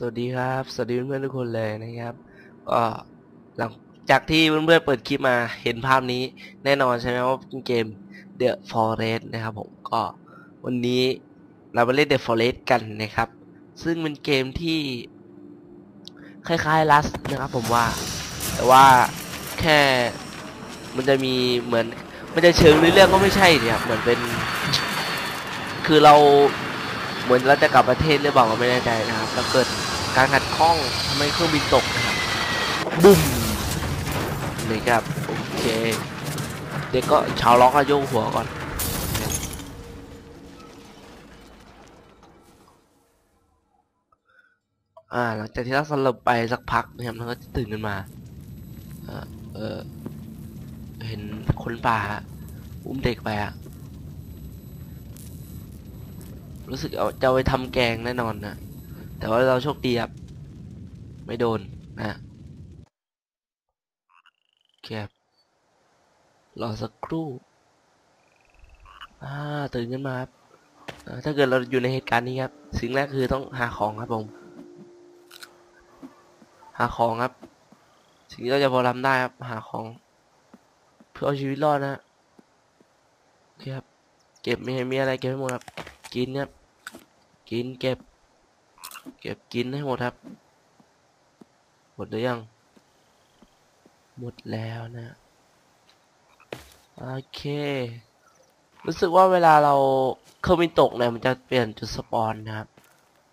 สวัสดีครับ สวัสดีเพื่อนๆทุกคนเลยนะครับก็หลังจากที่เพื่อนๆเปิดคลิปมาเห็นภาพนี้แน่นอนใช่ไหมว่าเป็นเกม The Forest นะครับผมก็วันนี้เรามาเล่น The Forest กันนะครับ ซึ่งเป็นเกมที่คล้ายๆ Rust นะครับผมว่า แต่ว่าแค่มันจะมีเหมือนมันจะเชิงเรื่องก็ไม่ใช่เนี่ยเหมือนเป็น คือเราเหมือนเราจะกลับประเทศหรือเปล่าก็ไม่แน่ใจนะครับแล้วเกิด การขัดข้องทำให้เครื่องบินตกนะครับบุ้มนี่ครับโอเค เด็กก็ชาวล็อกก็โยกหัวก่อนอ่าหลังจากที่เราสลบไปสักพักนะครับแล้วก็ตื่นขึ้นมาเออเออเห็นคนป่าฮะอุ้มเด็กไปอะรู้สึกเอาจะเอาไปทำแกงแน่นอนนะ แต่ว่าเราโชคดีครับ ไม่โดนนะโอเครับรอสักครู่อ่าตื่นขึ้นมาครับถ้าเกิดเราอยู่ในเหตุการณ์นี้ครับ สิ่งแรกคือต้องหาของครับผม หาของครับ สิ่งที่เราจะพอทำได้ครับ หาของ เพื่อเอาชีวิตรอดนะโอเคครับ เก็บมีมีอะไรเก็บให้หมดครับ กินครับ กินเก็บ เก็บกินให้หมดครับ หมดหรือยัง หมดแล้วนะ โอเค รู้สึกว่าเวลาเราเครื่องบินตกเนี่ยมันจะเปลี่ยนจุดสปอนนะครับ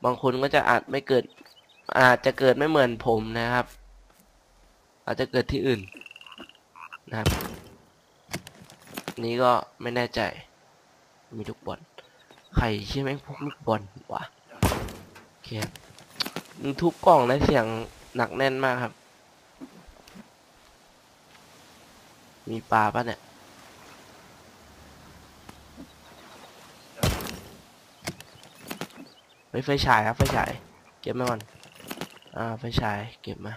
บางคนก็จะอาจไม่เกิด อาจจะเกิดไม่เหมือนผมนะครับ อาจจะเกิดที่อื่นนะครับ นี้ก็ไม่แน่ใจ มีทุกบอล ใครใช่ไหมพวกลูกบอลวะ เคครับมึงทุบกล่องได้เสียงหนักแน่นมากครับ มีปลาปะเนี่ยไฟไฟฉายครับไฟฉาย เก็บมาก่อน อ่าไฟฉายเก็บมา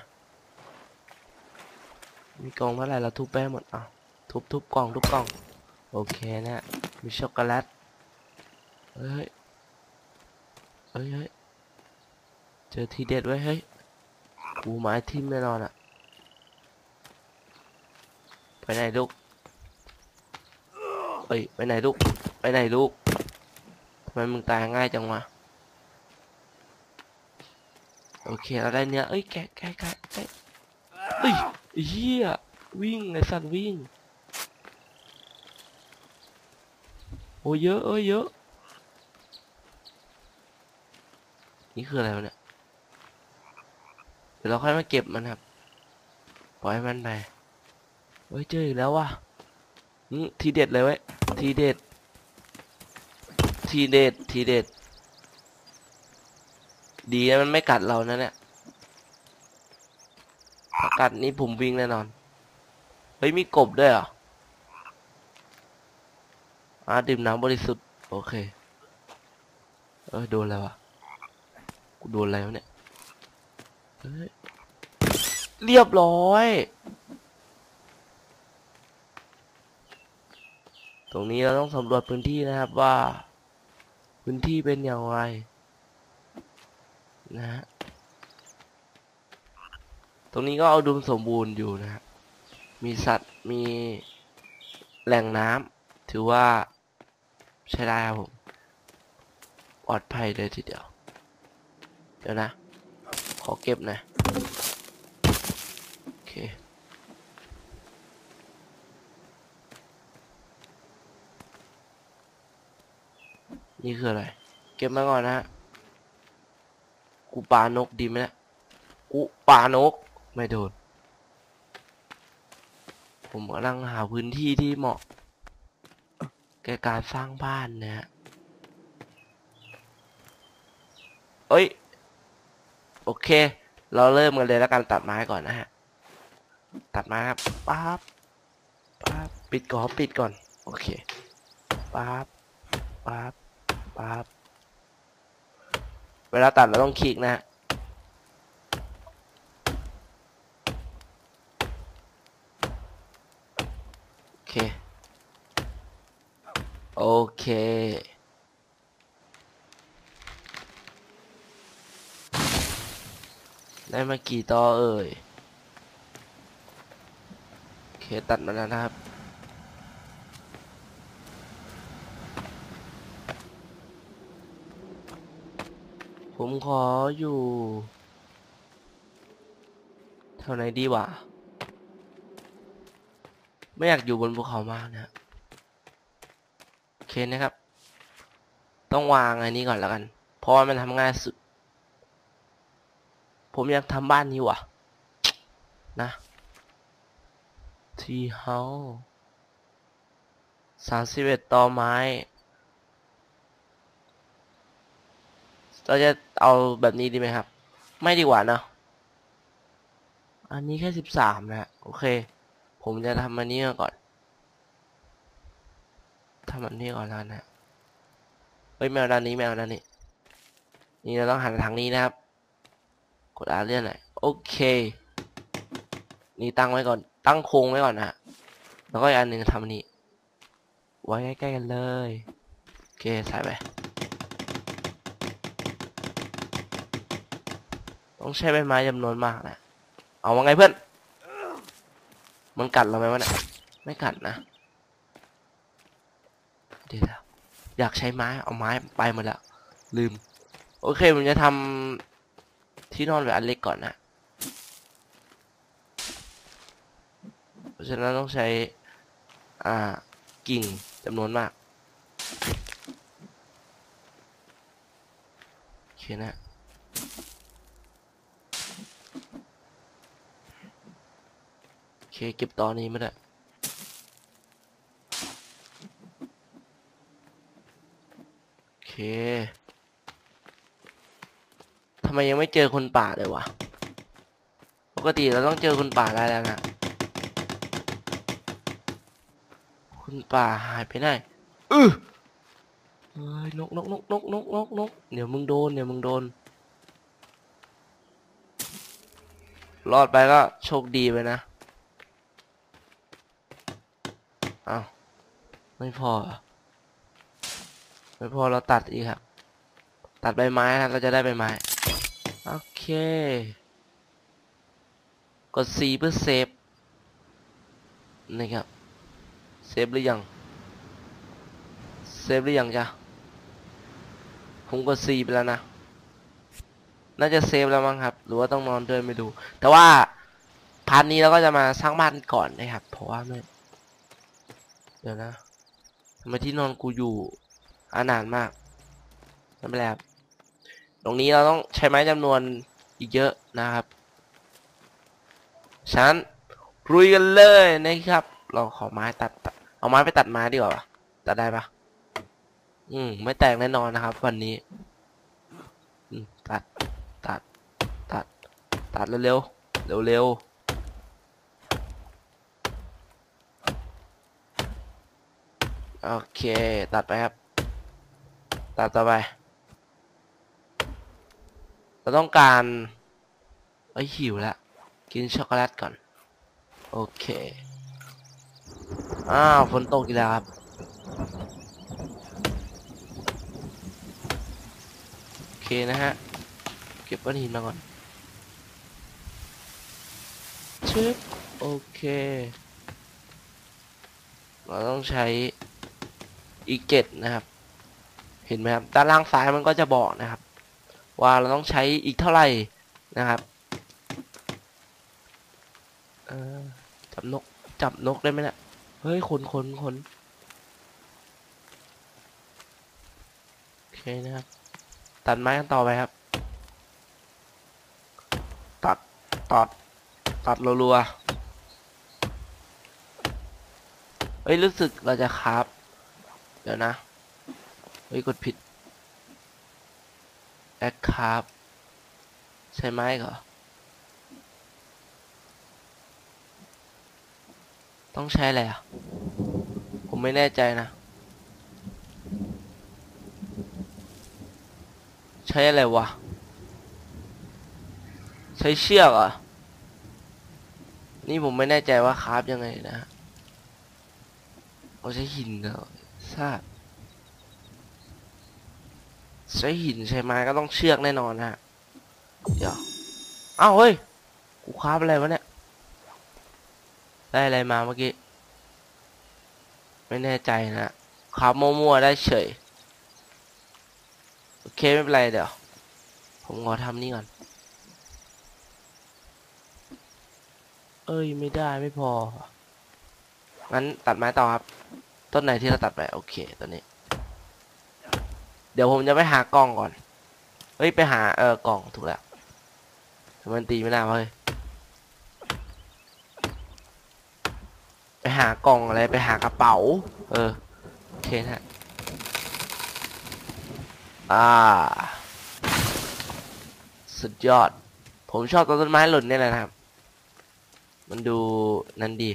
มีกล่องเท่าไหร่เราทุบไปให้หมดอะทุบทุบกล่องทุบกล่อง โอเคนะ มีช็อกโกแลต เฮ้ย เฮ้ยเฮ้ย เจอทีเด็ดไว้เฮ้ยกูไม้ทิ่มแน่นอนอะไปไหนลูกเฮ้ยไปไหนลูก ไปไหนลูกทำไมมึงตายง่ายจังวะโอเคเราได้เนื้อเอ้ยแกะแกะแกะแกะเฮ้ยเฮียวิ่งไอสัตว์วิ่งโอ้เยอะเอ้ยเยอะนี่คืออะไรวะเนี่ย เดี๋ยวเราค่อยมาเก็บมันครับ ปล่อยมันไปเฮ้ยเจออีกแล้วว่ะทีเด็ดเลยเว้ย ทีเด็ด ทีเด็ด ทีเด็ด ดีนะมันไม่กัดเรานะเนี่ยถ้ากัดนี่ผมวิ่งแน่นอน เฮ้ยมีกบด้วยเหรออ่าดื่มน้ำบริสุทธิ์ โอเค เออโดนแล้ววะ กูโดนอะไรวะเนี่ย เรียบร้อย ตรงนี้เราต้องสำรวจพื้นที่นะครับว่า พื้นที่เป็นอย่างไร นะฮะ ตรงนี้ก็เอาดุมสมบูรณ์อยู่นะครับมีสัตว์ มีแหล่งน้ำ ถือว่าใช้ได้ครับผม ปลอดภัยเลยทีเดียว เดี๋ยวนะ อเก็บหน่อยโอเคนี่คืออะไร เก็บมาก่อนนะฮะกูปานกดีไหมเนี่ยกูปานกไม่โดน ผมกำลังหาพื้นที่ที่เหมาะแก่การสร้างบ้านนะฮะเอ้ย โอเค เราเริ่มกันเลยแล้วกันตัดไม้ก่อนนะฮะ ตัดไม้ครับป๊าบป๊าบปิดก่อนปิดก่อน โอเคป๊าบป๊าบป๊าบเวลาตัดเราต้องคลิกนะฮะโอเค โอเค ได้มากี่ต่อเอ่ยโอเคตัดมาแล้วนะครับผมขออยู่เท่าไหนดีวะไม่อยากอยู่บนภูเขามากนะโอเคนะครับ ต้องวางอันนี้ก่อนแล้วกัน เพราะว่ามันทำง่ายสุด ผมอยากทำบ้านนี้ว่ะ นะทีเฮาสามสิบเอ็ดต่อไม้ เราจะเอาแบบนี้ดีไหมครับ ไม่ดีกว่านอะอันนี้แค่สิบสามนะ โอเค ผมจะทำอันนี้ก่อนทำอันนี้ก่อนแล้วนะเฮ้ยแมวด้านนี้แมวด้านนี้ นี่เราต้องหันทางนี้นะครับ กดอาเลื่อนหน่อยโอเค นี่ตั้งไว้ก่อน ตั้งโครงไว้ก่อนนะแล้วก็อีกอันหนึ่งทำนี้ไว้ใกล้ๆกันเลยโอเคใส่ไปต้องใช้ใบไม้จำนวนมากนะ เอาว่าไงเพื่อน มันกัดเราไหมวะเนี่ย ไม่กัดนะ เดี๋ยวอยากใช้ไม้ เอาไม้ไปหมดแล้ว ลืม โอเคผมจะทำ ที่นอนแบบอันเล็กก่อนนะเพราะฉะนั้นต้องใช้ อ่า กิ่งจำนวนมากโอเคนะโอเคเก็บตอนนี้ไม่ได้โอเค ทำไมยังไม่เจอคนป่าเลยวะ ปกติเราต้องเจอคนป่าได้แล้วนะ คนป่าหายไปไหนอือเฮ้ยนกนกนกนกนกนกนกเดี๋ยวมึงโดนเดี๋ยวมึงโดน รอดไปก็โชคดีไปนะอ้าวไม่พอเหรอไม่พอเราตัดอีกครับ ตัดใบไม้นะเราจะได้ใบไม้ โอเค กด C เพื่อเซฟนี่ครับ เซฟหรือยัง เซฟหรือยังจ๊ะผมกด C ไปแล้วนะ น่าจะเซฟแล้วมั้งครับ หรือว่าต้องนอนด้วยไม่ดู แต่ว่าพาร์ทนี้เราก็จะมาสร้างบ้านก่อนนะครับ เพราะว่าไม่ เดี๋ยวนะทำไมที่นอนกูอยู่อานานมากไม่เป็นไรครับ ตรงนี้เราต้องใช้ไม้จำนวนอีกเยอะนะครับฉะนั้นรุยกันเลยนะครับ เราขอไม้ตัด เอาไม้ไปตัดไม้ดีกว่าตัดได้ปะอืม ไม่แตกแน่นอนนะครับ วันนี้ อืม ตัด ตัด ตัด ตัดเร็วเร็วเร็วๆโอเค ตัดไปครับ ตัดต่อไป เราต้องการเอ้ยหิวแล้วกินช็อกโกแลตก่อน โอเค อ้าวฝนตกอีกแล้วครับ โอเคนะฮะ เก็บก้อนหินมาก่อนชึบโอเค เราต้องใช้อีกเจ็ดนะครับ เห็นไหมครับ ด้านล่างซ้ายมันก็จะบอกนะครับ ว่าเราต้องใช้อีกเท่าไหร่นะครับจับนกจับนกได้ไหมเนะี่ยเฮ้ยขนขนขนโอเคนะครับ ตัดไม้กันต่อไปครับ ตัดตัดตัดรัวๆเฮ้ย รู้สึกเราจะคราบเดี๋ยวนะ เฮ้ย กดผิด แอคคราบใช่ไหมเหรอ ต้องใช้อะไรอะ ผมไม่แน่ใจนะ ใช้อะไรวะ ใช้เชือกอะ นี่ผมไม่แน่ใจว่าคราฟยังไงนะฮะเอาใช้หินเหรอทราบ ใช้หินใช้ไม้ก็ต้องเชือกแน่นอนฮะเดี๋ยวอ้าวเฮ้ยกูคราอะไรวะเนี่ยได้อะไรมาเมื่อกี้ไม่แน่ใจนะครามั่วๆได้เฉยโอเคไม่เป็นไรเดี๋ยวผมขอทำนี่ก่อนเอ้ยไม่ได้ไม่พองั้นตัดไม้ต่อครับ ต้นไหนที่เราตัดไปโอเคต้นนี้ ดี๋ยวผมจะไปหากล้องก่อน เฮ้ย ไปหาเออกล่องถูกแล้วมันตีไม่ได้เฮ้ย ไปหากล่องอะไร ไปหากระเป๋า เออโอเคนะฮะ อ่า สุดยอด ผมชอบต้นไม้หล่นเนี่ยแหละครับ มันดูนั่นดี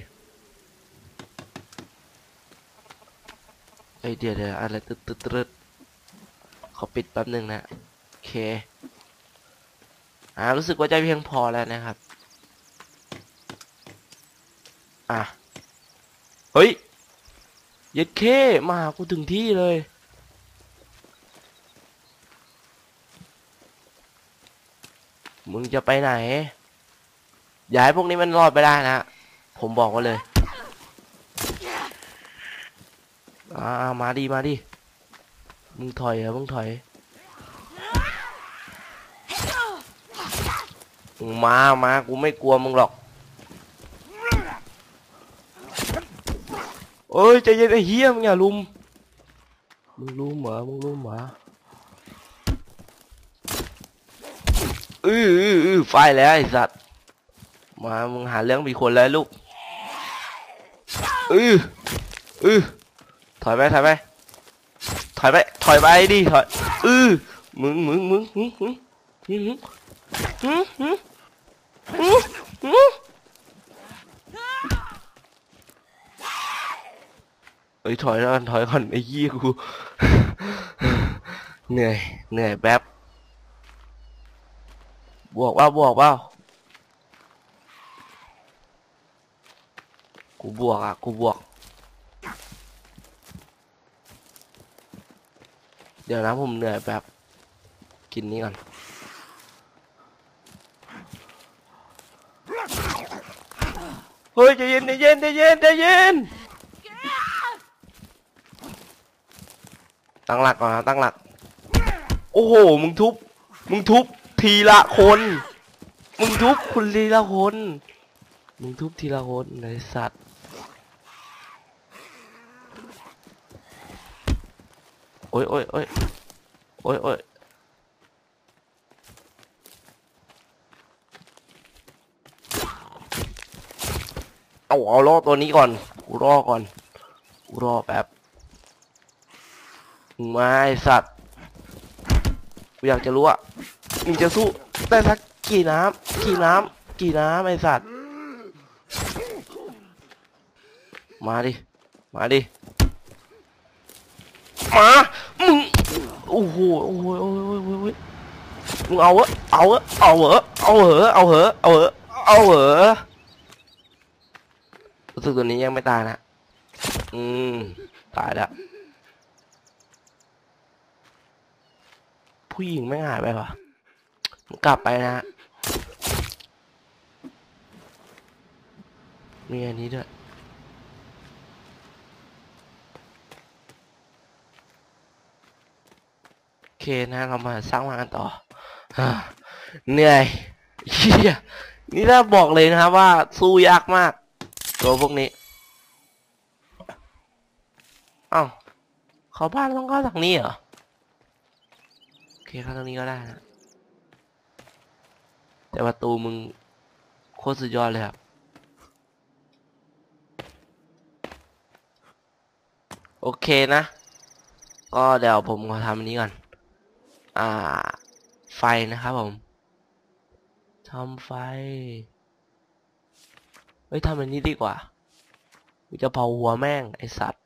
เฮ้ยเดี๋ยวเดี๋ยวอะไรตึ๊ดตึ๊ดตึ๊ด อปิดแป๊บหนึ่งนะ โอเค อ่า รู้สึกว่าจะเพียงพอแล้วนะครับ อะ เฮ้ยย็ดเคมาหากูถึงที่เลย มึงจะไปไหน อย่าให้พวกนี้มันรอดไปได้นะ ผมบอกไว้เลย อ่า มาดิมาดิ มึงถอยเหรอมึงถอย มึงมา มา กูไม่กลัวมึงหรอกเอ้ยใจเย็นไอ้เฮียมึงอย่าลุม มึงลุมเหรอมึงลุมเหรออืออืออือไฟแล้วไอ้สัตว์ มา มึงหาเรื่องมีคนแล้วลูกอืออือถอยไปถอยไป อยไป ถอยไปดิ ถอย อือมึงมึงมึงมึงมึงมึงมึงมึงมึงมึงเอ้ยถอยแล้วกันถอยก่อนไอ้ยี่กูเหนื่อยเหนื่อยแป๊บบวกว่าบวกเปล่ากูบวกอะกูบวก เดี๋ยวนะผมเหนื่อยแบบกินนี้ก่อนเฮ้ยใจเย็นใจเย็นใจเย็นใจเย็นตั้งหลักก่อนนะตั้งหลัก โอ้โห มึงทุบ มึงทุบทีละคน มึงทุบคุณทีละคน มึงทุบทีละคนไอสัตว์ โอ้ยโอ้ยโอ้ยโอ้ยโอ้ยเอาเอาล่อตัวนี้ก่อนกูรอก่อนกูรอแป๊บมึงมาไอสัตว์กูอยากจะรู้อะมึงจะสู้ได้สักกี่น้ำกี่น้ำกี่น้ำไอสัตว์มาดิ มาดิ มา โอ้โหโอ้โหโอ้โหโอ้โหโอ้โหมึงเอาเหอะเอาเหอะเอาเหอะเอาเหอะเอาเหอะเอาเหอะเอาเหอะรู้สึกตัวนี้ยังไม่ตายนะอืมตายแล้วผู้หญิงไม่หายไปวะกลับไปนะมีอันนี้ด้วย โอ เคนะเรามาสร้างบ้านกันต่อเหนื่อยเฮียนี่ถ้าบอกเลยนะครับว่าสู้ยากมาก ตัวพวกนี้เอ้าเขาบ้านต้องเข้าทางนี้เหรอโอเคเข้าทางนี้ก็ได้นะแต่ประตูมึงโคตรสุดยอดเลยครับโอเคนะ ก็เดี๋ยวผมขอทำอันนี้ก่อน อ่า ไฟนะครับผมทำไฟ เฮ้ยทำอันนี้ดีกว่าจะเผาหัวแม่ง ไอสัตว์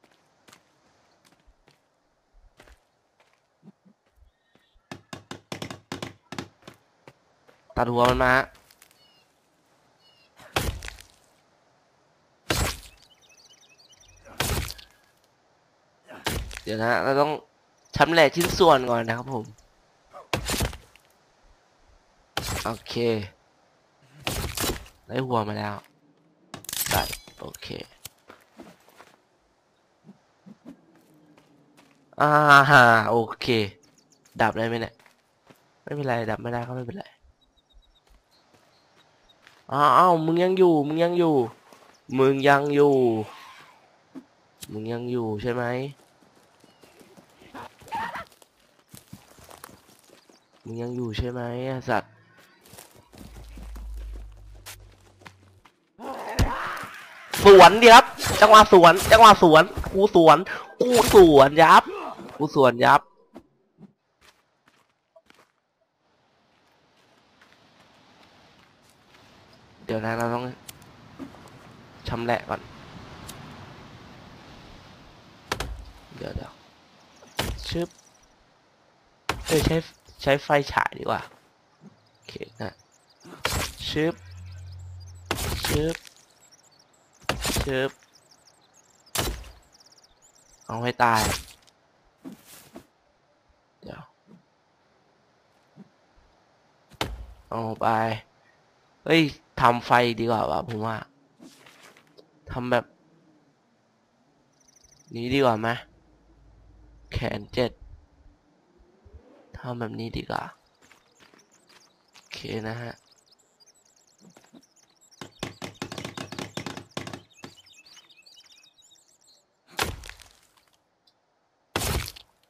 ตัดหัวมันมาเดี๋ยวนะ เราต้องชำแหละชิ้นส่วนก่อนนะครับผม โอเค ได้หัวมาแล้ว ได้ โอเค อ่าฮะโอเค ดับได้ไหมเนี่ย ไม่เป็นไร ดับไม่ได้ก็ไม่เป็นไร อ้าวมึงยังอยู่ มึงยังอยู่ มึงยังอยู่ มึงยังอยู่ใช่ไหมมึงยังอยู่ใช่ไหมสัตว์ สวนดิครับ จังหวะสวน จังหวะสวนกูสวนกูสวนยับกูสวนยับเดี๋ยวนะเราต้องชำแหละก่อน เดี๋ยวเดี๋ยวชึบเอ้ยใช้ใช้ไฟฉายดีกว่า โอเคนะชึบชึบ ชึบเอาให้ตาย เดี๋ยว เอาไป เฮ้ยทำไฟดีกว่าวะผมว่าทำแบบ นี้ดีกว่าไหมแขนเจ็ดทำแบบนี้ดีกว่า โอเคนะฮะ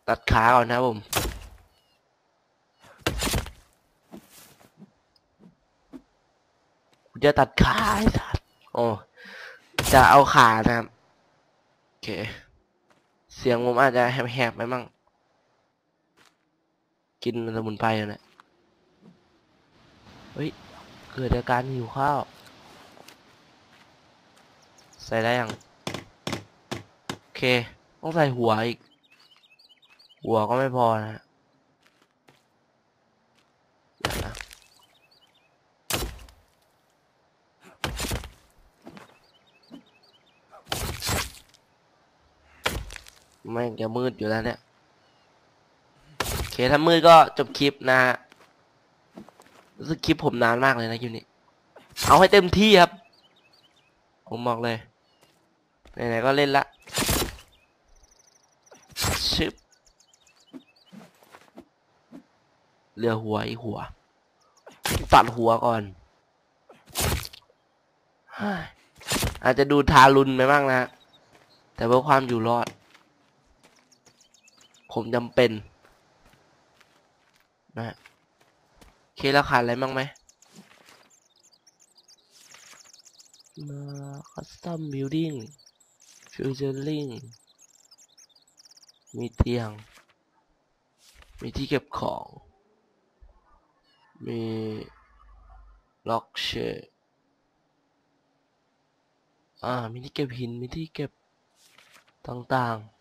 ตัดขาก่อนนะผมจะตัดขาไอ้สัสโอ้จะเอาขานะครับ โอเค เสียงผมอาจจะแหบๆไปมั่ง กินสมุนไพรอยู่เนะเฮ้ย เกิดอาการหิวข้าว ใส่ได้ยัง โอเค ต้องใส่หัวอีก หัวก็ไม่พอนะฮะเดี๋ยวนะแม่งจะมืดอยู่แล้วเนี่ยโอเคถ้ามืดก็จบคลิปนะฮะรู้สึกคลิปผมนานมากเลยนะคลิปนี้ เอาให้เต็มที่ครับ ผมบอกเลย ไหนๆก็เล่นละชึบ เหลือหัวอีกหัว ตัดหัวก่อนเฮ้ยอาจจะดูทารุณไปบ้างนะแต่เพื่อความอยู่รอด ผมจำเป็น นะฮะโอเคแล้วขาดอะไรบ้างไหมมาคัสตอมบิลดิ้งฟิวเจอริงมีเตียง มีที่เก็บของ มีล็อกเชอร์อ่ามีที่เก็บหิน มีที่เก็บต่างๆ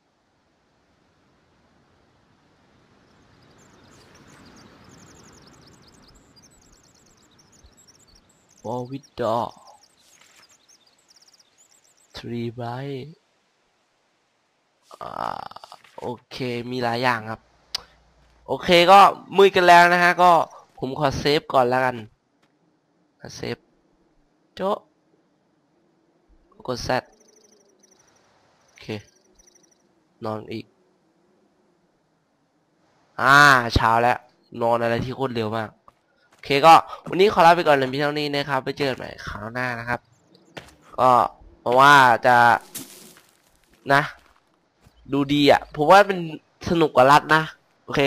วอวิดดอทรีไบอ่าโอเค มีหลายอย่างครับ โอเคก็มือกันแล้วนะฮะ ก็ ผมขอเซฟก่อนแล้วกันเซฟโจะกด Z โอเค นอนอีก อ่า เช้าแล้ว นอนอะไรที่โคตรเร็วมาก โอเคก็ วันนี้ขอลาไปก่อนเลยพี่เท่านี้นะครับ ไปเจอกันใหม่คราวหน้านะครับ ก็เพราะว่าจะนะ ดูดีอะผมว่าเป็นสนุกกว่ารัดนะ โอเค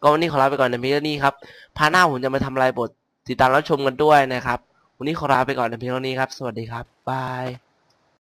ก็วันนี้ขอลาไปก่อนในเพียงเท่านี้ครับ พาร์ทหน้าผมจะมาทำลายบทติดตามรับชมกันด้วยนะครับ วันนี้ขอลาไปก่อนในเพียงเท่านี้ครับ สวัสดีครับ บาย